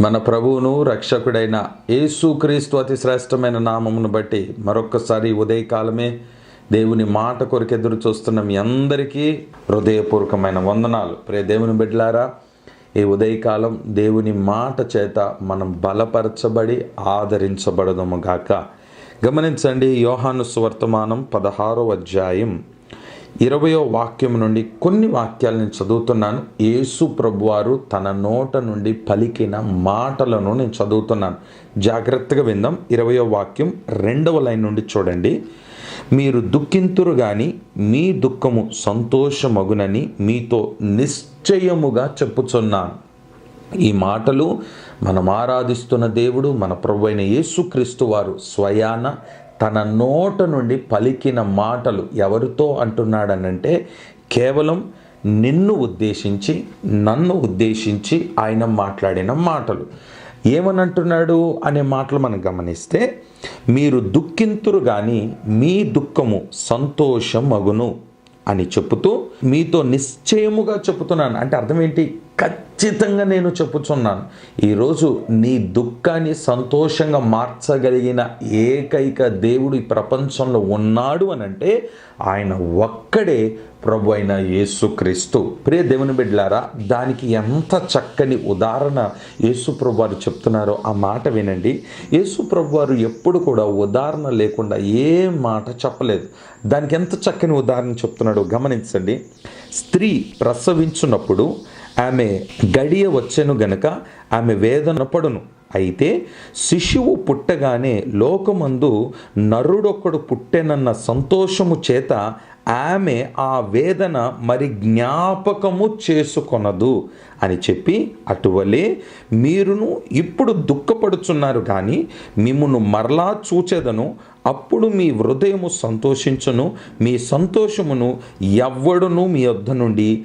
మన ప్రభువును రక్షకుడైన యేసుక్రీస్తు అతి శ్రేష్టమైన నామమును బట్టి మరొక్కసారి ఉదయకాలమే దేవుని మాట కొరకు ఎదురు చూస్తున్న మీ అందరికీ హృదయపూర్వకమైన వందనాలు. ప్రే దేవుని బిడ్డలారా ఈ ఉదయకాలం దేవుని మాట చేత మనం బలపరచబడి ఆదరించబడదము గాక. గమనించండి యోహాను సువర్తమానం పదహారో అధ్యాయం. ఇరవయో వాక్యం నుండి కొన్ని వాక్యాలు నేను చదువుతున్నాను. యేసు ప్రభువారు తన నోట నుండి పలికిన మాటలను నేను చదువుతున్నాను. జాగ్రత్తగా విందాం. ఇరవయో వాక్యం రెండవ లైన్ నుండి చూడండి. మీరు దుఃఖింతురు గాని మీ దుఃఖము సంతోషమగునని మీతో నిశ్చయముగా చెప్పుచున్నాను. ఈ మాటలు మనం ఆరాధిస్తున్న దేవుడు మన ప్రభు అయిన యేసుక్రీస్తు వారు స్వయాన తన నోట నుండి పలికిన మాటలు ఎవరితో అంటున్నాడనంటే కేవలం నిన్ను ఉద్దేశించి నన్ను ఉద్దేశించి ఆయన మాట్లాడిన మాటలు. ఏమనంటున్నాడు అనే మాటలు మనం గమనిస్తే మీరు దుఃఖింతురు కానీ మీ దుఃఖము సంతోషం మగును అని చెబుతూ మీతో నిశ్చయముగా చెబుతున్నాను అంటే అర్థం ఏంటి? ఖచ్చితంగా నేను చెప్పుచున్నాను. ఈరోజు నీ దుఃఖాన్ని సంతోషంగా మార్చగలిగిన ఏకైక దేవుడు ఈ ప్రపంచంలో ఉన్నాడు అని అంటే ఆయన ఒక్కడే ప్రభు అయిన యేసుక్రీస్తు. ప్రియ దేవుని బిడ్డలారా దానికి ఎంత చక్కని ఉదాహరణ యేసు ప్రభు వారు చెప్తున్నారో ఆ మాట వినండి. యేసు ప్రభు వారు ఎప్పుడు కూడా ఉదాహరణ లేకుండా ఏ మాట చెప్పలేదు. దానికి ఎంత చక్కని ఉదాహరణ చెప్తున్నాడో గమనించండి. స్త్రీ ప్రసవించున్నప్పుడు ఆమె గడియ వచ్చెను గనక ఆమె వేదన పడును. అయితే శిశువు పుట్టగానే లోకమందు నరుడొక్కడు పుట్టెనన్న సంతోషము చేత ఆమె ఆ వేదన మరి జ్ఞాపకము చేసుకొనదు అని చెప్పి అటువలే మీరును ఇప్పుడు దుఃఖపడుచున్నారు కానీ మిమ్మును మరలా చూచెదను. అప్పుడు మీ హృదయము సంతోషించును. మీ సంతోషమును ఎవ్వడును మీ వద్ద నుండి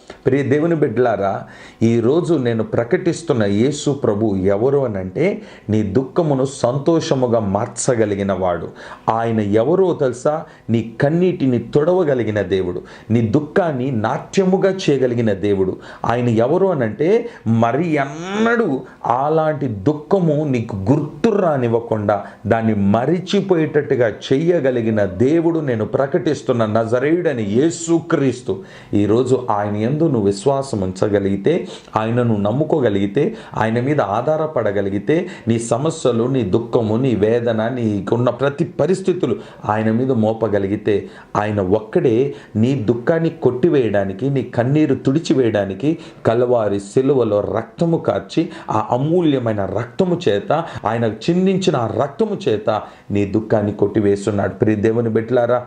ప్రియ దేవుని బిడ్డలారా ఈరోజు నేను ప్రకటిస్తున్న యేసు ప్రభు ఎవరు అని అంటే నీ దుఃఖమును సంతోషముగా మార్చగలిగిన వాడు. ఆయన ఎవరో తెలుసా? నీ కన్నీటిని తొడవగలిగిన దేవుడు. నీ దుఃఖాన్ని నాట్యముగా చేయగలిగిన దేవుడు. ఆయన ఎవరు అని అంటే మరి ఎన్నడూ అలాంటి దుఃఖము నీకు గుర్తు రానివ్వకుండా దాన్ని మరిచిపోయేటట్టుగా చేయగలిగిన దేవుడు నేను ప్రకటిస్తున్న నజరేయుడని యేసుక్రీస్తు ఈరోజు ఆయన ఎందు నువ్వు విశ్వాసం ఉంచగలిగితే ఆయనను నమ్ముకోగలిగితే ఆయన మీద ఆధారపడగలిగితే నీ సమస్యలు నీ దుఃఖము నీ వేదన నీకున్న ప్రతి పరిస్థితులు ఆయన మీద మోపగలిగితే ఆయన ఒక్కడే నీ దుఃఖాన్ని కొట్టివేయడానికి నీ కన్నీరు తుడిచివేయడానికి కలవారి సిలువలో రక్తము కార్చి ఆ అమూల్యమైన రక్తము చేత ఆయన చిందించిన ఆ రక్తము చేత నీ దుఃఖాన్ని కొట్టివేస్తున్నాడు. ప్రియ దేవుని బిడ్డలారా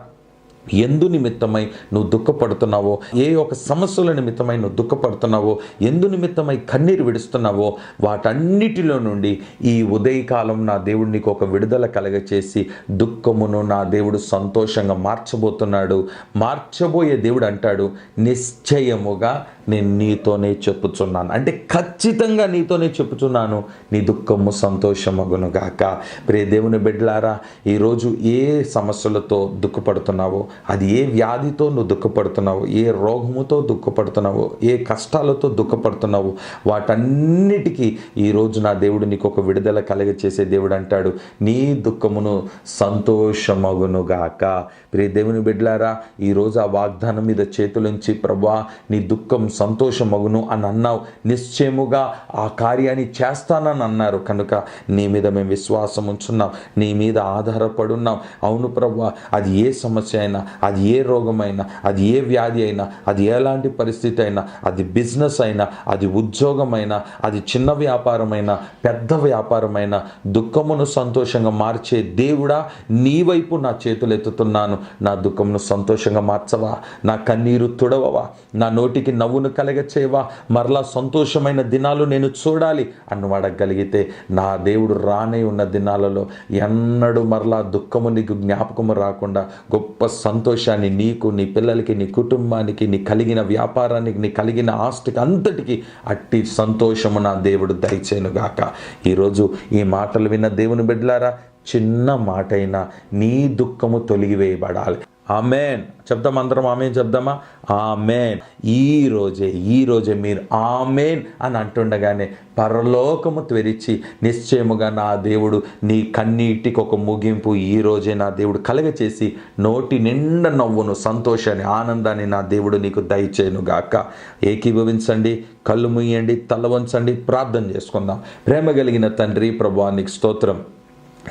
ఎందు నిమిత్తమై నువ్వు దుఃఖపడుతున్నావో ఏ ఒక సమస్యల నిమిత్తమై నువ్వు దుఃఖపడుతున్నావో ఎందు నిమిత్తమై కన్నీరు విడుస్తున్నావో వాటన్నిటిలో నుండి ఈ ఉదయకాలం నా దేవుడు నీకు ఒక విడుదల కలగచేసి దుఃఖమును నా దేవుడు సంతోషంగా మార్చబోతున్నాడు. మార్చబోయే దేవుడు అంటాడు నిశ్చయముగా నేను నీతోనే చెప్పుచున్నాను. అంటే ఖచ్చితంగా నీతోనే చెప్పుచున్నాను. నీ దుఃఖము సంతోషమగును గాక. ప్రే దేవుని బిడ్డలారా ఈరోజు ఏ సమస్యలతో దుఃఖపడుతున్నావో అది ఏ వ్యాధితో నువ్వు దుఃఖపడుతున్నావు ఏ రోగముతో దుఃఖపడుతున్నావో ఏ కష్టాలతో దుఃఖపడుతున్నావు వాటన్నిటికీ ఈరోజు నా దేవుడు నీకు ఒక విడుదల కలగచేసే దేవుడు అంటాడు. నీ దుఃఖమును సంతోషమగును గాక. ప్రే దేవుని బిడ్డలారా ఈరోజు ఆ వాగ్దానం మీద చేతులుంచి ప్రభా నీ దుఃఖం సంతోషమగును అని అన్నావు నిశ్చయముగా ఆ కార్యాన్ని చేస్తానని అన్నారు. కనుక నీ మీద మేము విశ్వాసం ఉంచున్నాం. నీ మీద ఆధారపడున్నాం. అవును ప్రభు అది ఏ సమస్య అయినా అది ఏ రోగమైనా అది ఏ వ్యాధి అయినా అది ఎలాంటి పరిస్థితి అయినా అది బిజినెస్ అయినా అది ఉద్యోగమైనా అది చిన్న వ్యాపారమైనా పెద్ద వ్యాపారమైనా దుఃఖమును సంతోషంగా మార్చే దేవుడా నీ వైపు నా చేతులు ఎత్తుతున్నాను. నా దుఃఖమును సంతోషంగా మార్చవా? నా కన్నీరు తుడవవా? నా నోటికి నవ్వును కలగచేవా మరలా సంతోషమైన దినాలు నేను చూడాలి అని అడగగలిగితే నా దేవుడు రానే ఉన్న దినాలలో ఎన్నడూ మరలా దుఃఖము నీకు జ్ఞాపకము రాకుండా గొప్ప సంతోషాన్ని నీకు నీ పిల్లలకి నీ కుటుంబానికి నీ కలిగిన వ్యాపారానికి నీ కలిగిన ఆస్తికి అంతటికి అట్టి సంతోషము నా దేవుడు దయచేనుగాక ఈరోజు ఈ మాటలు విన్న దేవుని బిడ్డలారా చిన్న మాట అయినా నీ దుఃఖము తొలగివేయబడాలి. ఆమెన్. చెప్దాం అందరం ఆమెన్ చెప్దామా? ఆమెన్. ఈ రోజే ఈ రోజే మీరు ఆమెన్ అని అంటుండగానే పరలోకము తెరిచి నిశ్చయముగా నా దేవుడు నీ కన్నీటికి ఒక ముగింపు ఈ రోజే నా దేవుడు కలగచేసి నోటి నిండా నవ్వును సంతోషాన్ని ఆనందాన్ని నా దేవుడు నీకు దయచేయను గాక ఏకీభవించండి కళ్ళు ముయ్యండి తల వంచండి ప్రార్థన చేసుకుందాం. ప్రేమ కలిగిన తండ్రి ప్రభానికి స్తోత్రం.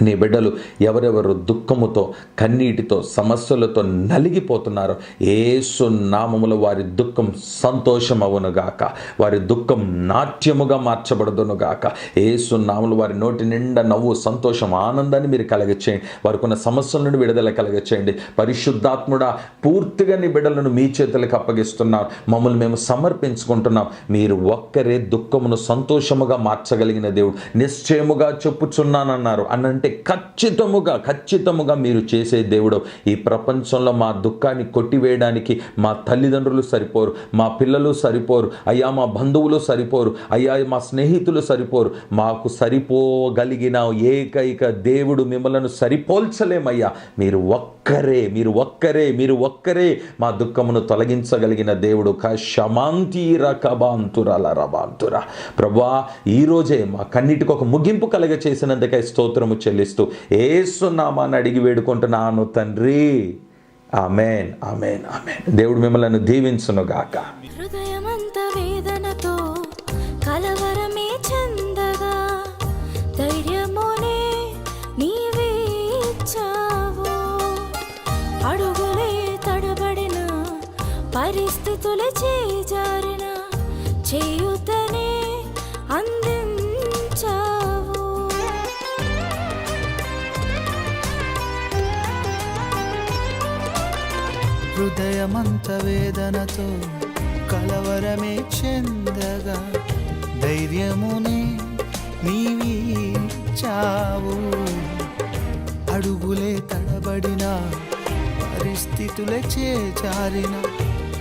నీ బిడ్డలు ఎవరెవరు దుఃఖముతో కన్నీటితో సమస్యలతో నలిగిపోతున్నారో ఏసు నామములో వారి దుఃఖం సంతోషం అవునుగాక వారి దుఃఖం నాట్యముగా మార్చబడదునుగాక. ఏసు నామములు వారి నోటి నిండా నవ్వు సంతోషం ఆనందాన్ని మీరు కలగచేయండి. వారికి ఉన్న సమస్యల నుండి విడుదల కలగచేయండి. పరిశుద్ధాత్ముడా పూర్తిగా నీ బిడ్డలను మీ చేతులకు అప్పగిస్తున్నాం మమ్మల్ని మేము సమర్పించుకుంటున్నాం. మీరు ఒక్కరే దుఃఖమును సంతోషముగా మార్చగలిగిన దేవుడు. నిశ్చయముగా చెప్పుచున్నానన్నారు. అన్నంటే ఖచ్చితముగా ఖచ్చితముగా మీరు చేసే దేవుడు ఈ ప్రపంచంలో మా దుఃఖాన్ని కొట్టివేయడానికి మా తల్లిదండ్రులు సరిపోరు మా పిల్లలు సరిపోరు అయ్యా మా బంధువులు సరిపోరు అయ్యా మా స్నేహితులు సరిపోరు. మాకు సరిపోగలిగిన ఏకైక దేవుడు మిమ్మలను సరిపోల్చలేమయ్యా. మీరు ఒక్కరే మీరు ఒక్కరే మీరు ఒక్కరే మా దుఃఖమును తొలగించగలిగిన దేవుడు కషమాంతీర కబాంతురల రబాంతుర. ప్రభా ఈరోజే మా కన్నిటికి ఒక ముగింపు కలగ చేసినందుకై స్తోత్రము చెల్లిస్తూ ఏసునామాన్ని అడిగి వేడుకుంటున్నాను తండ్రి. Amen amen amen. దేవుడు మిమ్మల్ని దీవించునుగాక. పరిస్థితులు చేజారిన చేయుతనే అందించావు. హృదయమంత వేదనతో కలవరమే చెందగా ధైర్యమునే నీవీచావు అడుగులే తడబడిన పరిస్థితులే చేచారిన